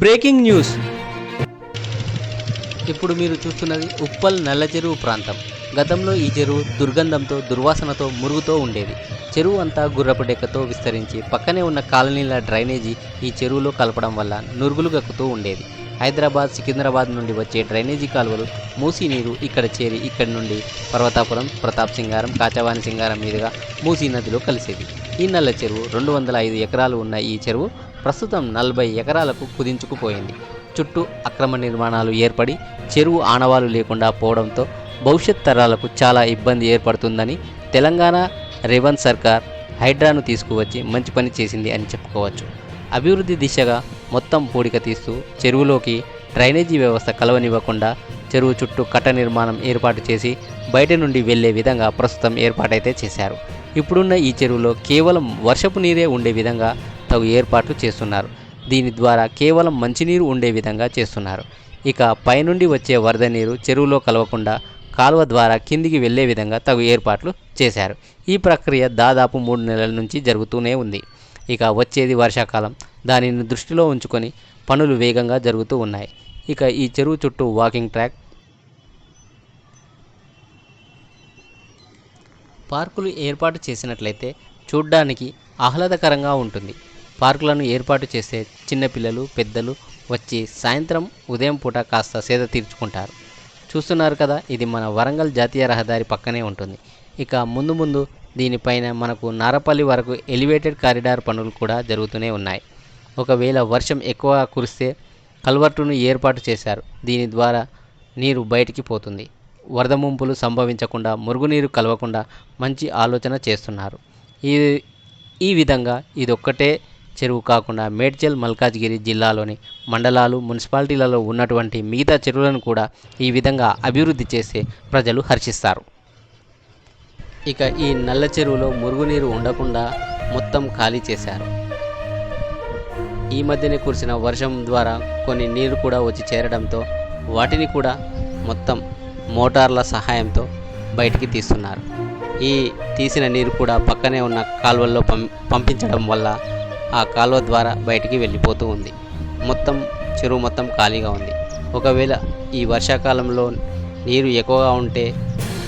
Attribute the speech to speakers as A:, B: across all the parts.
A: Breaking news. ఇప్పుడు మీరు చూస్తున్నది ఉప్పల్ నల్ల చెరువు ప్రాంతం. గతంలో ఈ చెరువు దుర్గంధంతో దుర్వాసనతో మురుగుతో ఉండేది. చెరువు అంతా గుర్రపుడెక్కతో విస్తరించి పక్కనే ఉన్న కాలనీల డ్రైనేజీ ఈ చెరువులో కలపడం వల్ల నురుగులు గక్కుతూ ఉండేది. హైదరాబాద్ సికింద్రాబాద్ నుండి వచ్చే డ్రైనేజీ కాలువలు మూసీ నీరు ఇక్కడ చేరి ఇక్కడి నుండి పర్వతాపురం ప్రతాప్ సింగారం కాచవాని సింగారం మీదుగా మూసీ నదిలో కలిసేది. ఈ నల్ల చెరువు రెండు వందల ఐదు ఎకరాలు ఉన్న ఈ చెరువు ప్రస్తుతం నలభై ఎకరాలకు కుదించుకుపోయింది. చుట్టూ అక్రమ నిర్మాణాలు ఏర్పడి చెరువు ఆనవాలు లేకుండా పోవడంతో భవిష్యత్ తరాలకు చాలా ఇబ్బంది ఏర్పడుతుందని తెలంగాణ రేవంత్ సర్కార్ హైడ్రాను తీసుకువచ్చి మంచి పని చేసింది అని చెప్పుకోవచ్చు. అభివృద్ధి దిశగా మొత్తం పూడిక తీస్తూ చెరువులోకి డ్రైనేజీ వ్యవస్థ కలవనివ్వకుండా చెరువు చుట్టూ కట్ట నిర్మాణం ఏర్పాటు చేసి బయట నుండి వెళ్ళే విధంగా ప్రస్తుతం ఏర్పాటైతే చేశారు. ఇప్పుడున్న ఈ చెరువులో కేవలం వర్షపు నీరే ఉండే విధంగా తగు ఏర్పాట్లు చేస్తున్నారు. దీని ద్వారా కేవలం మంచినీరు ఉండే విధంగా చేస్తున్నారు. ఇక పైనుండి వచ్చే వరద నీరు చెరువులో కలవకుండా కాలువ ద్వారా కిందికి వెళ్ళే విధంగా తగు ఏర్పాట్లు చేశారు. ఈ ప్రక్రియ దాదాపు మూడు నెలల నుంచి జరుగుతూనే ఉంది. ఇక వచ్చేది వర్షాకాలం. దానిని దృష్టిలో ఉంచుకొని పనులు వేగంగా జరుగుతూ ఉన్నాయి. ఇక ఈ చెరువు చుట్టూ వాకింగ్ ట్రాక్ పార్కులు ఏర్పాటు చేసినట్లయితే చూడ్డానికి ఆహ్లాదకరంగా ఉంటుంది. పార్కులను ఏర్పాటు చేస్తే చిన్నపిల్లలు పెద్దలు వచ్చి సాయంత్రం ఉదయం పూట కాస్త సేద తీర్చుకుంటారు. చూస్తున్నారు కదా ఇది మన వరంగల్ జాతీయ రహదారి పక్కనే ఉంటుంది. ఇక ముందు ముందు దీనిపైన మనకు నారపల్లి వరకు ఎలివేటెడ్ కారిడార్ పనులు కూడా జరుగుతూనే ఉన్నాయి. ఒకవేళ వర్షం ఎక్కువ కురిస్తే కల్వర్టును ఏర్పాటు చేశారు. దీని ద్వారా నీరు బయటికి పోతుంది. వరద ముంపులు సంభవించకుండా మురుగునీరు కలవకుండా మంచి ఆలోచన చేస్తున్నారు. ఈ ఈ విధంగా ఇదొక్కటే చెరువు కాకుండా మేడ్చల్ మల్కాజ్గిరి జిల్లాలోని మండలాలు మున్సిపాలిటీలలో ఉన్నటువంటి మిగతా చెరువులను కూడా ఈ విధంగా అభివృద్ధి చేస్తే ప్రజలు హర్షిస్తారు. ఇక ఈ నల్ల చెరువులో మురుగునీరు ఉండకుండా మొత్తం ఖాళీ చేశారు. ఈ మధ్యనే కురిసిన వర్షం ద్వారా కొన్ని నీరు కూడా వచ్చి చేరడంతో వాటిని కూడా మొత్తం మోటార్ల సహాయంతో బయటికి తీస్తున్నారు. ఈ తీసిన నీరు కూడా పక్కనే ఉన్న కాలువల్లో పం పంపించడం వల్ల ఆ కాలువ ద్వారా బయటికి వెళ్ళిపోతూ ఉంది. మొత్తం చెరువు మొత్తం ఖాళీగా ఉంది. ఒకవేళ ఈ వర్షాకాలంలో నీరు ఎక్కువగా ఉంటే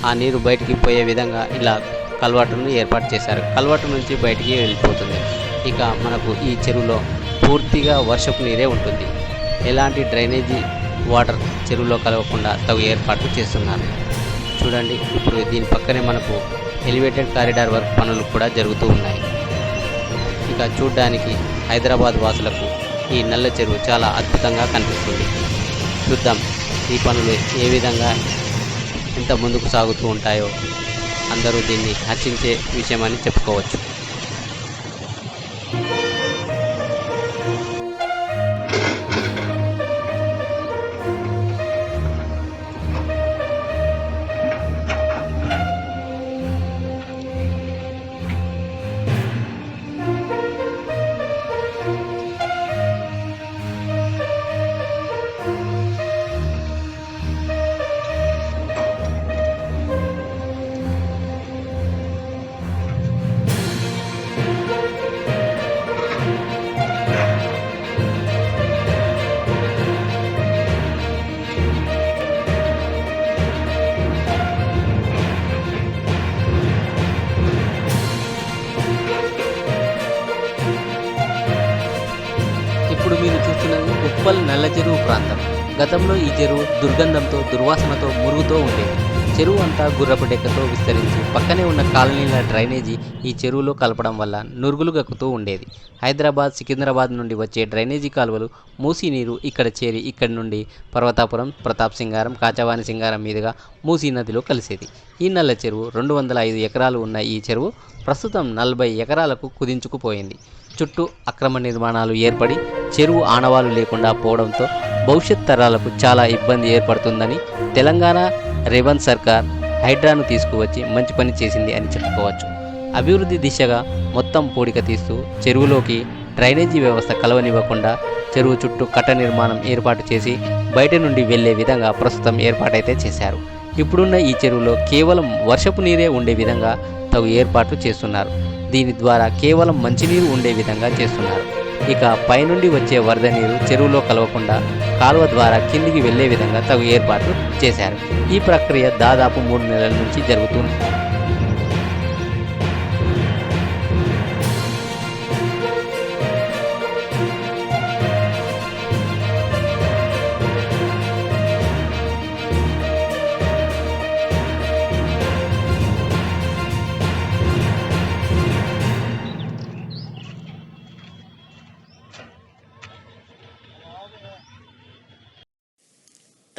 A: ఆ నీరు బయటికి పోయే విధంగా ఇలా కల్వాటును ఏర్పాటు చేశారు. కల్వాటు నుంచి బయటికి వెళ్ళిపోతుంది. ఇక మనకు ఈ చెరువులో పూర్తిగా వర్షపు నీరే ఉంటుంది. ఎలాంటి డ్రైనేజీ వాటర్ చెరువులో కలవకుండా తగు ఏర్పాట్లు చేస్తున్నారు. చూడండి ఇప్పుడు దీని పక్కనే మనకు ఎలివేటెడ్ కారిడార్ వర్క్ పనులు కూడా జరుగుతూ ఉన్నాయి. ఇక చూడ్డానికి హైదరాబాద్ వాసులకు ఈ నల్ల చెరువు చాలా అద్భుతంగా కనిపిస్తుంది. చూద్దాం ఈ పనులు ఏ విధంగా ఎంత ముందుకు సాగుతూ ఉంటాయో. అందరూ దీన్ని హర్షించే విషయమని చెప్పుకోవచ్చు. ఉప్పల్ నల్ల చెరువు ప్రాంతం. గతంలో ఈ చెరువు దుర్గంధంతో దుర్వాసనతో మురుగుతో ఉండేది. చెరువు అంతా గుర్రపు డెక్కతో విస్తరించి పక్కనే ఉన్న కాలనీల డ్రైనేజీ ఈ చెరువులో కలపడం వల్ల నురుగులు గక్కుతూ ఉండేది. హైదరాబాద్ సికింద్రాబాద్ నుండి వచ్చే డ్రైనేజీ కాలువలు మూసీ నీరు ఇక్కడ చేరి ఇక్కడి నుండి పర్వతాపురం ప్రతాప్ సింగారం కాచవాని సింగారం మీదుగా మూసీ నదిలో కలిసేది. ఈ నల్ల చెరువు రెండు వందల ఐదు ఎకరాలు ఉన్న ఈ చెరువు ప్రస్తుతం నలభై ఎకరాలకు కుదించుకుపోయింది. చుట్టూ అక్రమ నిర్మాణాలు ఏర్పడి చెరువు ఆనవాలు లేకుండా పోవడంతో భవిష్యత్ తరాలకు చాలా ఇబ్బంది ఏర్పడుతుందని తెలంగాణ రేవంత్ సర్కార్ హైడ్రాను తీసుకువచ్చి మంచి పని చేసింది అని చెప్పుకోవచ్చు. అభివృద్ధి దిశగా మొత్తం పూడిక తీస్తూ చెరువులోకి డ్రైనేజీ వ్యవస్థ కలవనివ్వకుండా చెరువు చుట్టూ కట్ట నిర్మాణం ఏర్పాటు చేసి బయట నుండి వెళ్ళే విధంగా ప్రస్తుతం ఏర్పాటైతే చేశారు. ఇప్పుడున్న ఈ చెరువులో కేవలం వర్షపు నీరే ఉండే విధంగా తగు ఏర్పాట్లు చేస్తున్నారు. దీని ద్వారా కేవలం మంచినీరు ఉండే విధంగా చేస్తున్నారు. ఇక పైనుండి వచ్చే వరద నీరు చెరువులో కలవకుండా కాలువ ద్వారా కిందికి వెళ్ళే విధంగా తగు ఏర్పాట్లు చేశారు. ఈ ప్రక్రియ దాదాపు మూడు నెలల నుంచి జరుగుతుంది